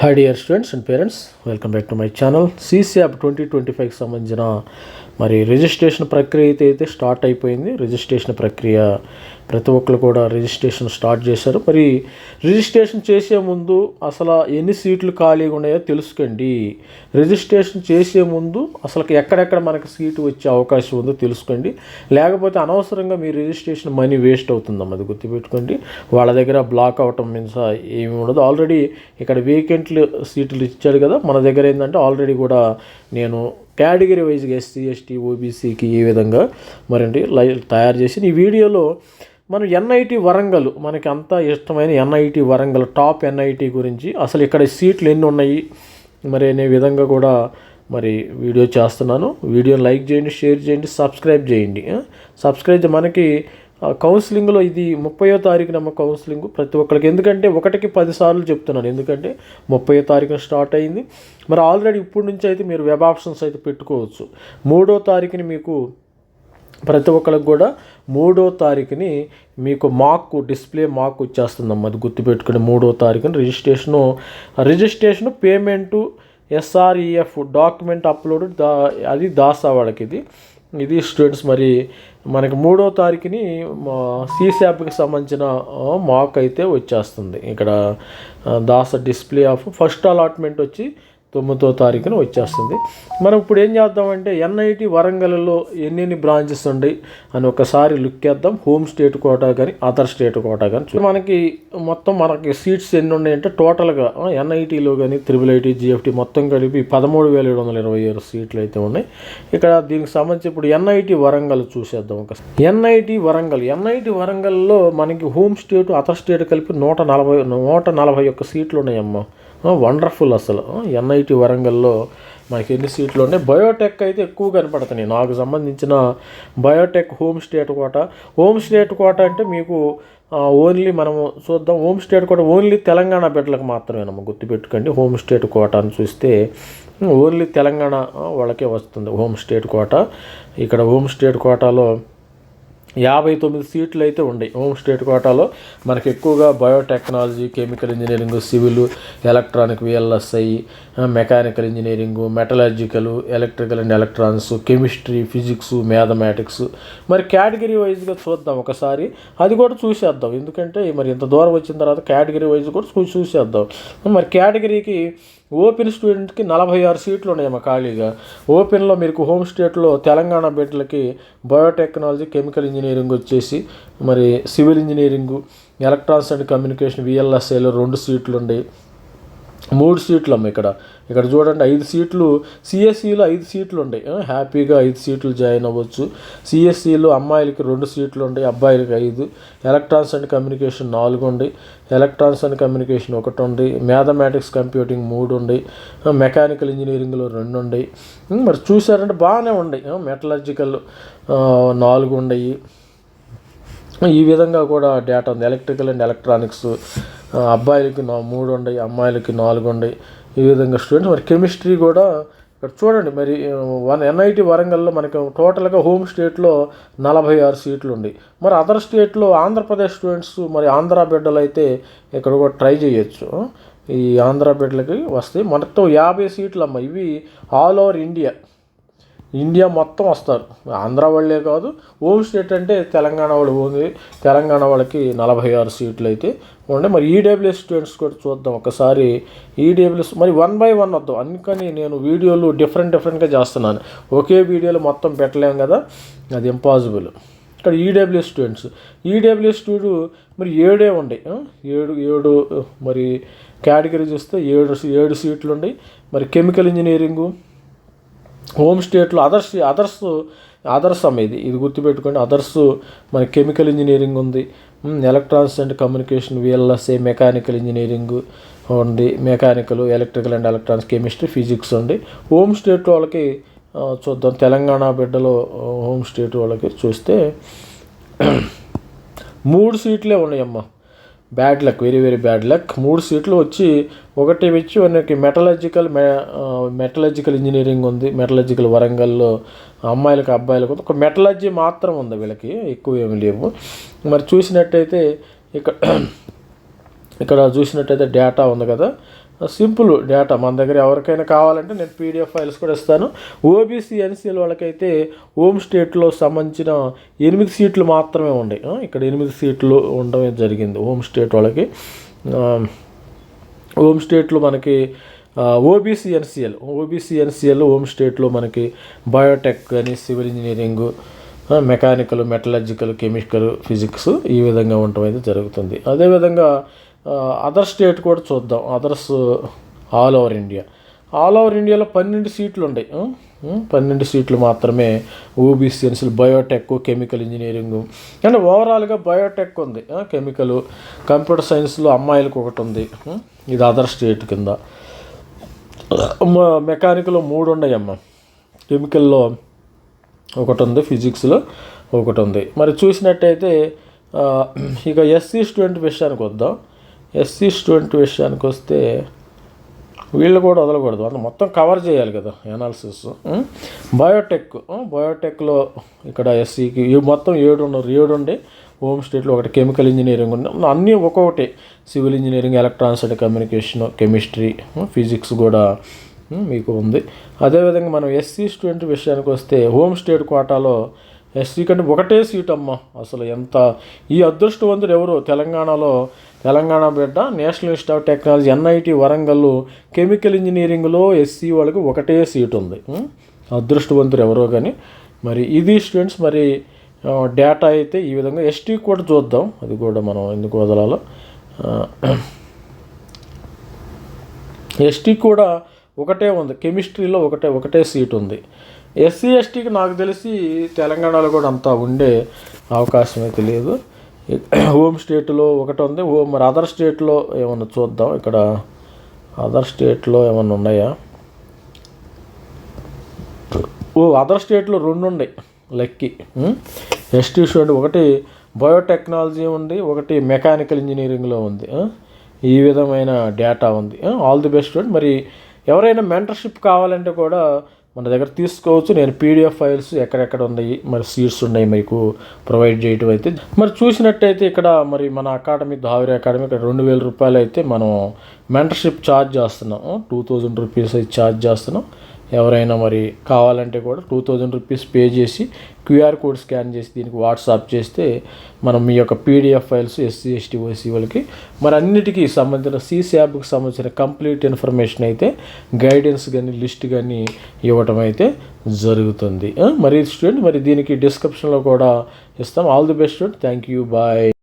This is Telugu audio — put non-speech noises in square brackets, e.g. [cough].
Hi dear students and parents welcome back to my channel CC app twenty twenty ఫైవ్కి సంబంధించిన మరి రిజిస్ట్రేషన్ ప్రక్రియ అయితే అయితే స్టార్ట్ అయిపోయింది. రిజిస్ట్రేషన్ ప్రక్రియ ప్రతి ఒక్కరు కూడా రిజిస్ట్రేషన్ స్టార్ట్ చేశారు. మరి రిజిస్ట్రేషన్ చేసే ముందు అసలు ఎన్ని సీట్లు ఖాళీగా ఉన్నాయో తెలుసుకోండి. రిజిస్ట్రేషన్ చేసే ముందు అసలు ఎక్కడెక్కడ మనకు సీటు వచ్చే అవకాశం ఉందో తెలుసుకోండి. లేకపోతే అనవసరంగా మీ రిజిస్ట్రేషన్ మనీ వేస్ట్ అవుతుందమ్మ అది గుర్తుపెట్టుకోండి. వాళ్ళ దగ్గర బ్లాక్ అవటం మీన్స్ ఏమి ఉండదు. ఆల్రెడీ ఇక్కడ వేకెంట్లు సీట్లు ఇచ్చాడు కదా మన దగ్గర ఏంటంటే ఆల్రెడీ కూడా నేను కేటగిరీ వైజ్గా ఎస్సీ ఎస్టీ ఓబీసీకి ఈ విధంగా మరండి లై తయారు చేసి ఈ వీడియోలో మనం ఎన్ఐటి వరంగల్ మనకి అంతా ఇష్టమైన ఎన్ఐటి వరంగల్ టాప్ ఎన్ఐటి గురించి. అసలు ఇక్కడ సీట్లు ఎన్ని ఉన్నాయి? మరి అనే విధంగా కూడా మరి వీడియో చేస్తున్నాను. వీడియో లైక్ చేయండి షేర్ చేయండి సబ్స్క్రైబ్ చేయండి. సబ్స్క్రైబ్ మనకి కౌన్సిలింగ్లో ఇది ముప్పయో తారీఖున మా కౌన్సిలింగ్ ప్రతి ఒక్కరికి ఎందుకంటే ఒకటికి పదిసార్లు చెప్తున్నాను. ఎందుకంటే ముప్పయో తారీఖున స్టార్ట్ అయింది. మరి ఆల్రెడీ ఇప్పటి నుంచి అయితే మీరు వెబ్ ఆప్షన్స్ అయితే పెట్టుకోవచ్చు. మూడో తారీఖుని మీకు ప్రతి ఒక్కరికి కూడా మూడో తారీఖుని మీకు మాక్ డిస్ప్లే మాక్ వచ్చేస్తుందమ్మా. అది గుర్తుపెట్టుకుని మూడో తారీఖున registration registration payment SREF document upload దా అది దాసా వాళ్ళకి ఇది ఇది స్టూడెంట్స్ మరి మనకి మూడో తారీఖుని సీశాప్కి సంబంధించిన మాక్ అయితే వచ్చేస్తుంది. ఇక్కడ దాస డిస్ప్లే ఆఫ్ ఫస్ట్ అలాట్మెంట్ వచ్చి తొమ్మిదో తారీఖున వచ్చేస్తుంది. మనం ఇప్పుడు ఏం చేద్దామంటే ఎన్ఐటి వరంగల్లో ఎన్నెన్ని బ్రాంచెస్ ఉన్నాయి అని ఒకసారి లుక్ చేద్దాం. హోమ్ స్టేట్ కోటా కానీ అదర్ స్టేట్ కోటా కానీ మనకి మొత్తం మనకి సీట్స్ ఎన్ని ఉన్నాయంటే టోటల్గా ఎన్ఐటీలో కానీ త్రిబుల్ ఐటీ జిఎఫ్టీ మొత్తం కలిపి పదమూడు వేల ఏడు వందల ఇరవై ఏడు సీట్లు అయితే ఉన్నాయి. ఇక్కడ దీనికి సంబంధించి ఇప్పుడు ఎన్ఐటి వరంగల్ చూసేద్దాం ఒక ఎన్ఐటి వరంగల్ ఎన్ఐటి వరంగల్లో మనకి హోమ్ స్టేట్ అదర్ స్టేట్ కలిపి నూట నలభై నూట నలభై ఒక్క సీట్లు ఉన్నాయమ్మా. వండర్ఫుల్ అసలు. ఎన్ఐటి వరంగల్లో మనకి ఎన్ని సీట్లు ఉన్నాయి? బయోటెక్ అయితే ఎక్కువ కనపడుతున్నాయి. నాకు సంబంధించిన biotech home state quota home state quota అంటే మీకు ఓన్లీ మనము చూద్దాం. Home state quota only Telangana బిడ్డలకు మాత్రమేనమ్మ గుర్తుపెట్టుకోండి. హోమ్ స్టేట్ కోట అని చూస్తే ఓన్లీ తెలంగాణ వాళ్ళకే వస్తుంది. హోమ్ స్టేట్ కోట ఇక్కడ హోమ్ స్టేట్ కోటాలో యాభై తొమ్మిది సీట్లు అయితే ఉన్నాయి హోమ్ స్టేట్ కోటాలో మనకి ఎక్కువగా biotechnology chemical engineering civil electronic VLSI mechanical engineering metallurgical electrical and electronics chemistry physics mathematics. మరి కేటగిరీ వైజ్గా చూద్దాం ఒకసారి. అది కూడా చూసేద్దాం. ఎందుకంటే మరి ఇంత దూరం వచ్చిన తర్వాత కేటగిరీ వైజ్ కూడా చూసేద్దాం. మరి కేటగిరీకి ఓపెన్ స్టూడెంట్కి నలభై ఆరు సీట్లు ఉన్నాయమ్మా ఖాళీగా. ఓపెన్లో మీకు హోమ్ స్టేట్లో తెలంగాణ బిడ్డలకి బయోటెక్నాలజీ కెమికల్ ఇంజనీరింగ్ వచ్చేసి మరి civil engineering electronics and communication విఎల్ఎస్ఏలో రెండు సీట్లు ఉన్నాయి మూడు సీట్లు అమ్మ ఇక్కడ. ఇక్కడ చూడండి ఐదు సీట్లు సిఎస్సిలో ఐదు సీట్లు ఉంటాయి హ్యాపీగా ఐదు సీట్లు జాయిన్ అవ్వచ్చు. సిఎస్సిలో అమ్మాయిలకి రెండు సీట్లు ఉంటాయి అబ్బాయిలకి ఐదు. ఎలక్ట్రానిక్స్ అండ్ కమ్యూనికేషన్ నాలుగు ఉండి. ఎలక్ట్రానిక్స్ అండ్ కమ్యూనికేషన్ ఒకటి ఉంది మ్యాథమెటిక్స్ కంప్యూటింగ్ మూడు ఉండి. మెకానికల్ ఇంజనీరింగ్లో రెండు ఉన్నాయి మరి చూసారంటే బాగానే ఉన్నాయి మెటలర్జికల్ నాలుగు ఉన్నాయి ఈ విధంగా కూడా డేటా ఉంది. ఎలక్ట్రికల్ అండ్ ఎలక్ట్రానిక్స్ అబ్బాయిలకి నా మూడు ఉన్నాయి అమ్మాయిలకి నాలుగు ఉన్నాయి ఈ విధంగా స్టూడెంట్స్ మరి కెమిస్ట్రీ కూడా ఇక్కడ చూడండి మరి వన్ ఎన్ఐటి వరంగల్లో మనకి టోటల్గా హోమ్ స్టేట్లో నలభై ఆరు సీట్లు ఉన్నాయి మరి అదర్ స్టేట్లో ఆంధ్రప్రదేశ్ స్టూడెంట్స్ మరి ఆంధ్ర బిడ్డలు అయితే ఇక్కడ కూడా ట్రై చేయొచ్చు. ఈ ఆంధ్ర బిడ్డలకి వస్తాయి మొత్తం యాభై సీట్లు అమ్మ. ఇవి ఆల్ ఓవర్ ఇండియా ఇండియా మొత్తం వస్తారు ఆంధ్ర వాళ్ళే కాదు హోమ్ స్టేట్ అంటే తెలంగాణ వాళ్ళు ఉంది తెలంగాణ వాళ్ళకి నలభై ఆరు సీట్లు అయితే ఉండే మరి ఈడబ్ల్యూఎస్ స్టూడెంట్స్ కూడా చూద్దాం ఒకసారి. ఈడబ్ల్యూఎస్ మరి వన్ బై వన్ వద్దాం. అందుకని నేను వీడియోలు డిఫరెంట్ డిఫరెంట్గా చేస్తున్నాను. ఒకే వీడియోలో మొత్తం పెట్టలేము కదా? అది ఇంపాసిబుల్ ఇక్కడ ఈడబ్ల్యూఎస్ స్టూడెంట్స్ ఈడబ్ల్యూఎస్ స్టూడు మరి ఏడే ఉండే. ఏడు ఏడు మరి కేటగిరీ చూస్తే ఏడు ఏడు సీట్లు ఉన్నాయి మరి కెమికల్ ఇంజనీరింగు హోమ్ స్టేట్లో అదర్స్ అదర్స్ అదర్స్ అమ్మ ఇది. ఇది గుర్తుపెట్టుకోండి అదర్స్ మన కెమికల్ ఇంజనీరింగ్ ఉంది. Electronics and communication VLSI mechanical engineering ఉంది. Mechanical electrical and electronics chemistry physics ఉంది. హోమ్ స్టేట్ వాళ్ళకి చూద్దాం. తెలంగాణ బిడ్డలో హోమ్ స్టేట్ వాళ్ళకి చూస్తే మూడు సీట్లే ఉన్నాయమ్మా. Bad luck very very bad luck. మూడు సీట్లు వచ్చి ఒకటి వచ్చి మనకి మెటలజికల్ మె మెటలజికల్ ఇంజనీరింగ్ ఉంది మెటలజికల్ వరంగల్లో అమ్మాయిలకు అబ్బాయిలకు ఒక మెటలజీ మాత్రం ఉంది వీళ్ళకి ఎక్కువ ఏమి లేవు. మరి చూసినట్టయితే ఇక్కడ [clears throat] ఇక్కడ చూసినట్టయితే డేటా ఉంది కదా. సింపుల్ డేటా మన దగ్గర ఎవరికైనా కావాలంటే నేను పీడిఎఫ్ ఫైల్స్ కూడా ఇస్తాను. ఓబీసీ ఎన్సీఎల్ వాళ్ళకైతే హోమ్ స్టేట్లో సంబంధించిన ఎనిమిది సీట్లు మాత్రమే ఉన్నాయి ఇక్కడ ఎనిమిది సీట్లు ఉండడం జరిగింది హోమ్ స్టేట్ వాళ్ళకి. హోమ్ స్టేట్లో మనకి OBC NCL OBC NCL home స్టేట్లో మనకి బయోటెక్ కానీ civil engineering mechanical metallurgical chemical physics ఈ విధంగా ఉండటం అయితే జరుగుతుంది. అదేవిధంగా అదర్ స్టేట్ కూడా చూద్దాం. Others all over India all over ఇండియాలో పన్నెండు సీట్లు ఉన్నాయి పన్నెండు సీట్లు మాత్రమే ఓబీసీ బయోటెక్ కెమికల్ ఇంజనీరింగ్ అంటే ఓవరాల్గా బయోటెక్ ఉంది. కెమికల్ కంప్యూటర్ సైన్స్లో అమ్మాయిలకు ఒకటి ఉంది. ఇది అదర్ స్టేట్ కింద. మ- మెకానికల్లో మూడు ఉన్నాయమ్మా కెమికల్లో ఒకటి ఉంది ఫిజిక్స్లో ఒకటి ఉంది. మరి చూసినట్టయితే ఇక ఎస్సీ స్టూడెంట్ విషయానికి వద్దాం. ఎస్సీ స్టూడెంట్ విషయానికి వస్తే వీళ్ళు కూడా వదలకూడదు. అంత మొత్తం కవర్ చేయాలి కదా ఎనాలిసిస్ బయోటెక్ బయోటెక్లో ఇక్కడ ఎస్సీకి మొత్తం ఏడు ఉన్నారు. ఏడు ఉండి. హోమ్ స్టేట్లో ఒకటి కెమికల్ ఇంజనీరింగ్ ఉంది. అన్నీ ఒక్కొక్కటి. Civil engineering electronics and communication chemistry physics కూడా మీకు ఉంది. అదేవిధంగా మనం ఎస్సీ స్టూడెంట్ విషయానికి వస్తే హోమ్ స్టేట్ కోటాలో ఎస్సీ కంటే ఒకటే సీట్ అమ్మ అసలు ఎంత ఈ అదృష్టవంతుడు ఎవరు? తెలంగాణలో తెలంగాణ బిడ్డ national institute of technology NIT Warangal chemical ఇంజనీరింగ్లో ఎస్సీ వాళ్ళకి ఒకటే సీట్ ఉంది. అదృష్టవంతులు ఎవరో కానీ మరి ఇది స్టూడెంట్స్ మరి డేటా అయితే ఈ విధంగా ఎస్టీ కూడా చూద్దాం. అది కూడా మనం ఎందుకు వదలాలో. ఎస్టీ కూడా ఒకటే ఉంది. కెమిస్ట్రీలో ఒకటే ఒకటే సీట్ ఉంది. ఎస్సీ ఎస్టీకి నాకు తెలిసి తెలంగాణలో కూడా అంతా ఉండే అవకాశం అయితే లేదు. హోమ్ స్టేట్లో ఒకటి ఉంది హోమ్ మరి అదర్ స్టేట్లో ఏమన్నా చూద్దాం. ఇక్కడ అదర్ స్టేట్లో ఏమన్నా ఉన్నాయా? ఓ అదర్ స్టేట్లో రెండు ఉన్నాయి లెక్కి ఎస్టీ స్టూడెంట్ ఒకటి బయోటెక్నాలజీ ఉంది ఒకటి మెకానికల్ ఇంజనీరింగ్లో ఉంది. ఈ విధమైన డేటా ఉంది. All the best student. మరి ఎవరైనా మెంటర్షిప్ కావాలంటే కూడా మన దగ్గర తీసుకోవచ్చు. నేను పీడిఎఫ్ ఫైల్స్ ఎక్కడెక్కడ ఉన్నాయి మరి సీట్స్ ఉన్నాయి మీకు ప్రొవైడ్ చేయటం అయితే. మరి చూసినట్టయితే ఇక్కడ మరి మన అకాడమీ ధావరి అకాడమీ ఇక్కడ రెండు వేల రూపాయలు అయితే మనం మెంటర్షిప్ ఛార్జ్ చేస్తున్నాం. టూ థౌజండ్ రూపీస్ అయితే ఛార్జ్ చేస్తున్నాం. ఎవరైనా మరి కావాలంటే కూడా టూ థౌజండ్ రూపీస్ పే చేసి క్యూఆర్ కోడ్ స్కాన్ చేసి దీనికి వాట్సాప్ చేస్తే మనం మీ యొక్క PDF files SC ST OC వాళ్ళకి మరి అన్నిటికీ సంబంధించిన సీసీ యాప్కి సంబంధించిన కంప్లీట్ ఇన్ఫర్మేషన్ అయితే గైడెన్స్ కానీ లిస్ట్ కానీ ఇవ్వటం అయితే జరుగుతుంది. మరి స్టూడెంట్ మరి దీనికి డిస్క్రిప్షన్లో కూడా ఇస్తాం. All the best student. Thank you. Bye.